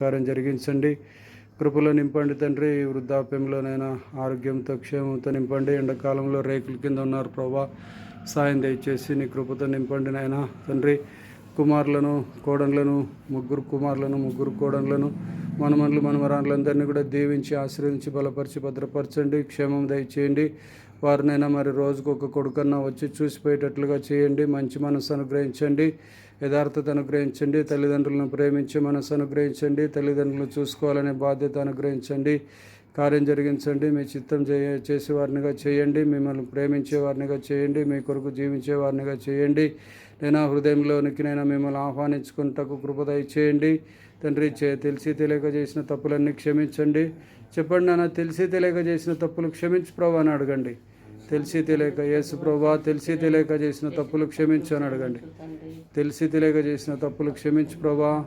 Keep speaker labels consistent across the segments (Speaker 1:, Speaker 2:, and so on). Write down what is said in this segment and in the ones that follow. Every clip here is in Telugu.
Speaker 1: కార్యం జరిగించండి. కృపలో నింపండి తండ్రి. వృద్ధాప్యంలోనైనా ఆరోగ్యంతో క్షేమంతో నింపండి. ఎండాకాలంలో రేకుల కింద ఉన్నారు ప్రభా. సాయం దయచేసి నీ కృపతో నింపండి నాయన. తండ్రి కుమారులను కోడన్లను ముగ్గురు కుమారులను ముగ్గురు కోడన్లను మనమనులు మనమరాన్లందరినీ కూడా దీవించి ఆశ్రయించి బలపరిచి భద్రపరచండి. క్షేమం దయచేయండి. వారినైనా మరి రోజుకు ఒక కొడుకన్నా వచ్చి చూసిపోయేటట్లుగా చేయండి మంచి మనసు అనుగ్రహించండి యథార్థత అనుగ్రహించండి తల్లిదండ్రులను ప్రేమించి మనసు అనుగ్రహించండి తల్లిదండ్రులను చూసుకోవాలనే బాధ్యత అనుగ్రహించండి కార్యం జరిగించండి మీ చిత్తం చేయ చేసే వారినిగా చేయండి మిమ్మల్ని ప్రేమించే వారినిగా చేయండి మీ కొరకు జీవించే వారినిగా చేయండి నేను హృదయంలోనికి నేను మిమ్మల్ని ఆహ్వానించుకుంటకు కృపదయ చేయండి తండ్రి చే తెలిసి తెలియక చేసిన తప్పులన్నీ క్షమించండి చెప్పండి నాన్న తెలిసి తెలియక చేసిన తప్పులు క్షమించి ప్రభు అని అడగండి. తెలిసి తెలియక యేసు ప్రభా తెలిసి తెలియక చేసిన తప్పులు క్షమించు అని అడగండి. తెలిసి తెలియక చేసిన తప్పులు క్షమించు ప్రభా.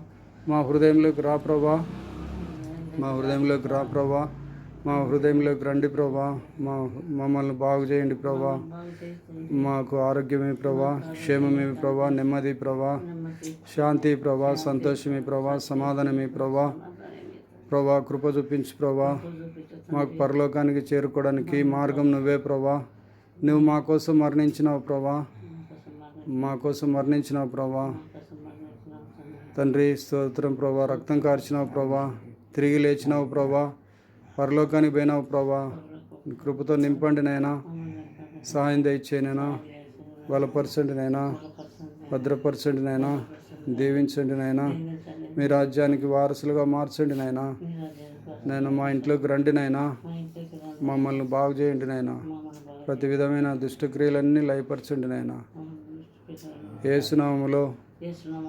Speaker 1: మా హృదయంలోకి రా ప్రభా. మా హృదయంలోకి రా ప్రభా. మా హృదయంలోకి రండి ప్రభా. మా మమ్మల్ని బాగు చేయండి ప్రభా. మాకు ఆరోగ్యమే ప్రభా. క్షేమమే ప్రభా. నెమ్మది ప్రభా. శాంతి ప్రభా. సంతోషమే ప్రభా. సమాధానమే ప్రభా. ప్రభా కృప చూపించు ప్రభా. మాకు పరలోకానికి చేరుకోవడానికి మార్గం నువ్వే ప్రభా. నువ్వు మా కోసం మరణించినావు ప్రభా. మా కోసం మరణించినావు ప్రభా. తండ్రి స్తోత్రం ప్రభా. రక్తం కార్చినావు ప్రభా. తిరిగి లేచినావు ప్రభా. పరలోకానికి పోయినావు ప్రభా. కృపతో నింపండి నైనా సహాయం దయచేనైనా బలపరచండి నైనా భద్రపరచండి నైనా దీవించండి నైనా మీ రాజ్యానికి వారసులుగా మార్చండి నాయనా. నేను మా ఇంట్లోకి రండి నాయనా. మమ్మల్ని బాగు చేయండి నాయనా. ప్రతి విధమైన దుష్టక్రియలన్నీ లయపరచండి నాయనా. ఏసునామములో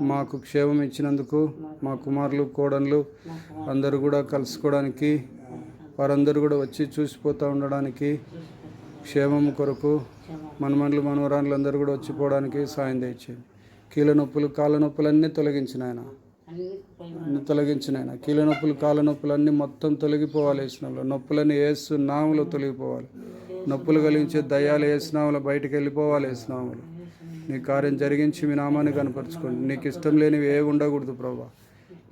Speaker 1: మాకు క్షేమం ఇచ్చినందుకు మా కుమారులు కోడన్లు అందరూ కూడా కలుసుకోవడానికి వారందరూ కూడా వచ్చి చూసిపోతూ ఉండడానికి క్షేమం కొరకు మనమండ్లు మనవరాన్లు అందరూ కూడా వచ్చిపోవడానికి సాయం తెచ్చేయండి కీళ్ళ నొప్పులు కాళ్ళ నొప్పులు అన్నీ తొలగించిన ఆయన తొలగించినాయన తొలగించిన ఆయన కీళ్ళ నొప్పులు కాళ్ళ నొప్పులు అన్నీ మొత్తం తొలగిపోవాలి వేసినాములో నొప్పులన్నీ వేస్తూ నాములో తొలగిపోవాలి. నొప్పులు కలిగించే దయ్యాలు వేసినాములు బయటకు వెళ్ళిపోవాలి వేసినాములు నీ కార్యం జరిగించి మీ నామాన్ని కనపరచుకోండి. నీకు ఇష్టం లేనివి ఏవి ఉండకూడదు ప్రభా.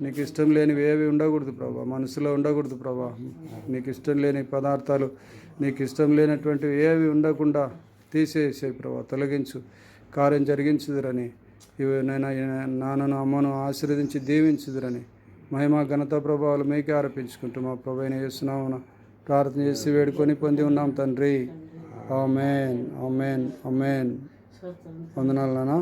Speaker 1: నీకు ఇష్టం లేనివి ఏవి ఉండకూడదు ప్రభా. మనసులో ఉండకూడదు ప్రభా. నీకు ఇష్టం లేని పదార్థాలు నీకు ఇష్టం లేనటువంటివి ఏవి ఉండకుండా తీసేసే ప్రభా. తొలగించు. కార్యం జరిగించుదురని. ఇవి నేను నాన్నను అమ్మను ఆశీర్వదించి దీవించుదురని. మహిమ ఘనత ప్రభావాలు మీకే ఆరోపించుకుంటూ మా ప్రభైన చేస్తున్నాము ప్రార్థన చేసి వేడుకొని పొంది ఉన్నాం తండ్రి. Amen amen amen. వందనాలు నాన్న.